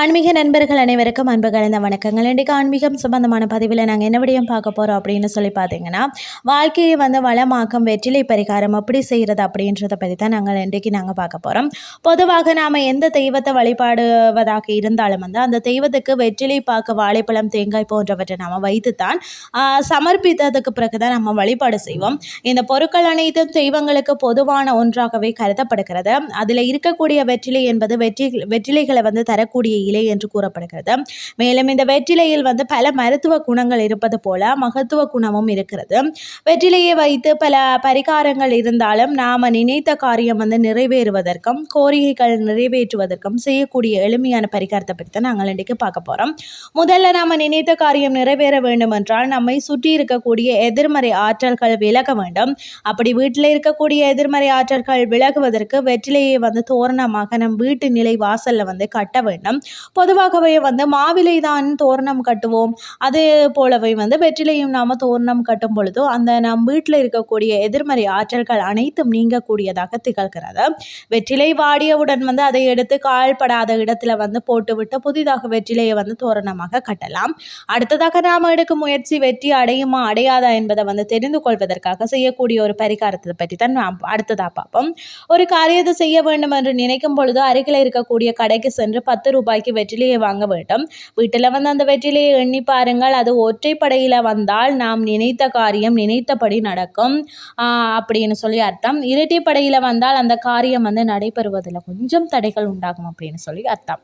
ஆன்மீக நண்பர்கள் அனைவருக்கும் அன்பு கலந்த வணக்கங்கள். இன்றைக்கு ஆன்மீகம் சம்பந்தமான பதிவில் நாங்கள் என்ன விடயம் பார்க்க போகிறோம் அப்படின்னு சொல்லி பார்த்தீங்கன்னா வாழ்க்கையை வந்து வளமாக்கும் வெற்றிலை பரிகாரம் எப்படி செய்கிறது அப்படின்றத பற்றி தான் நாங்கள் இன்றைக்கு நாங்கள் பார்க்க போகிறோம் பொதுவாக நாம் எந்த தெய்வத்தை வழிபாடுவதாக இருந்தாலும் வந்து அந்த தெய்வத்துக்கு வெற்றிலை பாக்கு வாழைப்பழம் தேங்காய் போன்றவற்றை நாம் வைத்துத்தான் தான் சமர்ப்பித்ததுக்கு பிறகு தான் நம்ம வழிபாடு செய்வோம். இந்த பொருட்கள் அனைத்தும் தெய்வங்களுக்கு பொதுவான ஒன்றாகவே கருதப்படுகிறது. அதில் இருக்கக்கூடிய வெற்றிலை என்பது வெற்றி வெற்றிலைகளை வந்து தரக்கூடிய இல்லை என்று கூறப்படுகிறது. மேலும் இந்த வெற்றிலையில் வந்து பல மருத்துவ குணங்கள் இருப்பது போல மகத்துவ குணமும் இருக்கிறது. வெற்றிலையை வைத்து பல பரிகாரங்கள் இருந்தாலும் நாம் நினைத்த காரியம் வந்து நிறைவேறுவதற்கும் கோரிக்கைகள் நிறைவேற்றுவதற்கும் செய்யக்கூடிய எளிமையான பரிகாரத்தை பற்றி தான் நாங்கள் இன்றைக்கு பார்க்க போகிறோம் முதல்ல நாம் நினைத்த காரியம் நிறைவேற வேண்டும் என்றால் நம்மை சுற்றி இருக்கக்கூடிய எதிர்மறை ஆற்றல்கள் விலக வேண்டும். அப்படி வீட்டில் இருக்கக்கூடிய எதிர்மறை ஆற்றல்கள் விலகுவதற்கு வெற்றிலையை வந்து தோரணமாக நம் வீட்டு நிலை வாசலில் வந்து கட்ட வேண்டும். பொதுவாகவே வந்து மாவிலை தான் தோரணம் கட்டுவோம். அதே போலவே வந்து வெற்றிலையும் நாம் தோரணம் கட்டும் பொழுது அந்த நம் வீட்டில் இருக்கக்கூடிய எதிர்மறை ஆற்றல்கள் அனைத்தும் நீங்கக்கூடியதாக திகழ்கிறது. வெற்றிலை வாடியவுடன் வந்து அதை எடுத்து கால்படாத இடத்துல வந்து போட்டுவிட்டு புதிதாக வெற்றிலையை வந்து தோரணமாக கட்டலாம். அடுத்ததாக நாம் எடுக்கும் முயற்சி வெற்றி அடையுமா அடையாதா என்பதை வந்து தெரிந்து கொள்வதற்காக செய்யக்கூடிய ஒரு பரிகாரத்தை பற்றி தான் நாம் அடுத்ததாக பார்ப்போம். ஒரு காரியத்தை செய்ய வேண்டும் என்று நினைக்கும் பொழுது அருகில் இருக்கக்கூடிய கடைக்கு சென்று பத்து ரூபாய் ரூபாய்க்கு வெற்றிலையை வாங்க வேண்டும். வீட்டில் வந்து அந்த வெற்றிலையை எண்ணி பாருங்கள். அது ஒற்றைப்படையில் வந்தால் நாம் நினைத்த காரியம் நினைத்தபடி நடக்கும். அப்படின்னு சொல்லி அர்த்தம். இரட்டைப்படையில் வந்தால் அந்த காரியம் வந்து நடைபெறுவதில் கொஞ்சம் தடைகள் உண்டாகும் அப்படின்னு சொல்லி அர்த்தம்.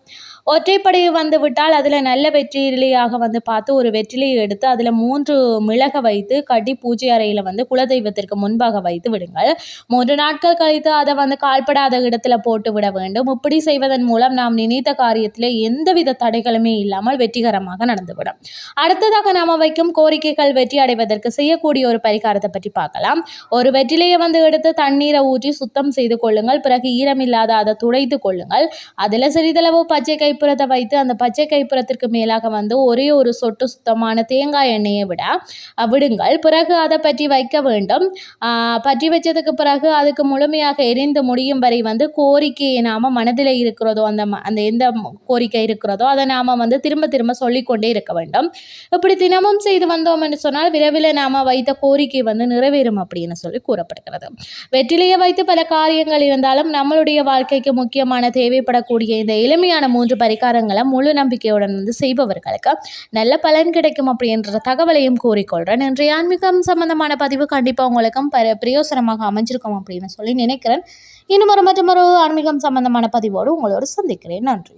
ஒற்றைப்படை வந்து விட்டால் அதில் நல்ல வெற்றிலையாக வந்து பார்த்து ஒரு வெற்றிலையை எடுத்து அதில் மூன்று மிளக வைத்து கட்டி பூஜை அறையில் வந்து குலதெய்வத்திற்கு முன்பாக வைத்து விடுங்கள். மூன்று நாட்கள் கழித்து அதை வந்து கால்படாத இடத்துல போட்டு விட வேண்டும். இப்படி செய்வதன் மூலம் நாம் நினைத்த காரியத்தில் எந்தவித தடைகளுமே இல்லாமல் வெற்றிகரமாக நடந்துவிடும். அடுத்ததாக நாம் வைக்கும் கோரிக்கைகள் வெற்றி அடைவதற்கு செய்யக்கூடிய ஒரு பரிகாரத்தை பற்றி பார்க்கலாம். ஒரு வெற்றிலையை வந்து எடுத்து தண்ணீரை ஊற்றி சுத்தம் செய்து கொள்ளுங்கள். பிறகு ஈரமில்லாத அதை துடைத்து கொள்ளுங்கள். அதில் சிறிதளவு பச்சை கைப்புறத்தை வைத்து அந்த பச்சை கைப்புறத்திற்கு மேலாக வந்து ஒரே ஒரு சொட்டு சுத்தமான தேங்காய் எண்ணெயை விட விடுங்கள். பிறகு அதை பற்றி வைக்க வேண்டும். ஆஹ், பற்றி வச்சதுக்கு பிறகு அதுக்கு முழுமையாக எரிந்து முடியும் வரை வந்து கோரிக்கையை நாம் மனதில் இருக்கிறதோ அந்த அந்த எந்த கோரிக்கை இருக்கிறதோ அதை நாம் வந்து திரும்ப திரும்ப சொல்லிக்கொண்டே இருக்க வேண்டும். இப்படி தினமும் செய்து வந்தோம் என்று சொன்னால் விரைவில் நாம் வைத்த கோரிக்கை வந்து நிறைவேறும் அப்படின்னு சொல்லி கூறப்படுகிறது. வெற்றிலையை வைத்து பல காரியங்கள் இருந்தாலும் நம்மளுடைய வாழ்க்கைக்கு முக்கியமான தேவைப்படக்கூடிய இந்த எளிமையான மூன்று பரிகாரங்களை முழு நம்பிக்கையுடன் வந்து செய்பவர்களுக்கு நல்ல பலன் கிடைக்கும் அப்படின்ற தகவலையும் கூறிக்கொள்கிறேன் இன்றைய ஆன்மீகம் சம்பந்தமான பதிவு கண்டிப்பாக உங்களுக்கும் பிரயோசனமாக அமைஞ்சிருக்கும் அப்படின்னு சொல்லி நினைக்கிறேன். இன்னும் ஒரு மற்றும் ஒரு ஆன்மீகம் சம்பந்தமான பதிவோடு உங்களோடு சந்திக்கிறேன். நன்றி.